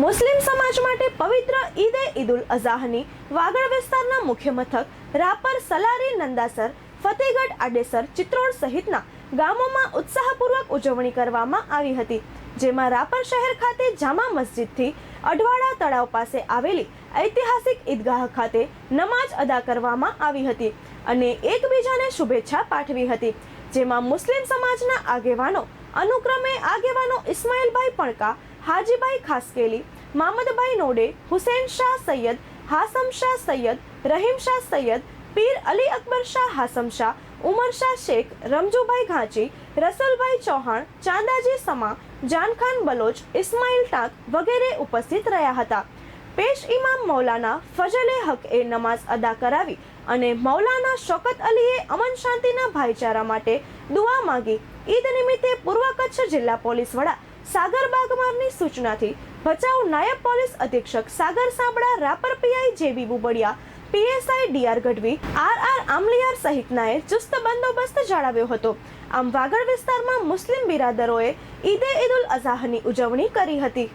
મુસ્લિમ સમાજ માટે પવિત્ર ઈદે ઈદુલ અઝાહની વાગડ વિસ્તારના મુખ્ય મથક રાપર સલારી નંદાસર ફતેગઢ આડેસર, ચિત્રોડ સહિતના ગામોમાં ઉત્સાહપૂર્વક ઉજવણી કરવામાં આવી હતી. જેમાં રાપર શહેર ખાતે જામા મસ્જિદથી અડવાળા તળાવ પાસે આવેલી ઐતિહાસિક ઈદગાહ ખાતે નમાજ અદા કરવામાં આવી હતી અને એકબીજાને શુભેચ્છા પાઠવી હતી. જેમાં મુસ્લિમ સમાજના આગેવાનો અનુક્રમે આગેવાનો ઇસ્માઇલભાઈ પણકા હાજીભાઈ ખાસકેલી મામદભાઈ નોડે, હુસેન શાહ સૈયદ, હાસમ શાહ સૈયદ, રહીમ શાહ સૈયદ, પીર અલી અકબર શાહ, હાસમ શાહ, ઉમર શાહ શેખ, રમજુભાઈ ઘાંચી, રસલભાઈ ચૌહાણ, ચાંદાજી સમા, જાનખાન બલોચ, ઇસ્માઇલ ટાંક વગેરે ઉપસ્થિત રહ્યા હતા. પેશ ઇમામ મૌલાના ફજલે એ નમાઝ અદા કરાવી અને મૌલાના શોકત અલીએ અમન શાંતિના ભાઈચારા માટે દુઆ માંગી. ઈદ નિમિત્તે પૂર્વ કચ્છ જિલ્લા પોલીસ વડા સાગર બાગમારની સૂચનાથી ભચાઉ નાયબ પોલીસ અધિક્ષક Sagar Sambada Rapar PI JB Bubadiya, PSI DR Gadhvi, R R Amaliyar સહિતનાએ ચુસ્ત બંદોબસ્ત જાળવ્યો હતો. આમ વાગડ વિસ્તારમાં મુસ્લિમ બિરાદરોએ ઈદે ઈદ ઉલ અઝાહની ઉજવણી કરી હતી.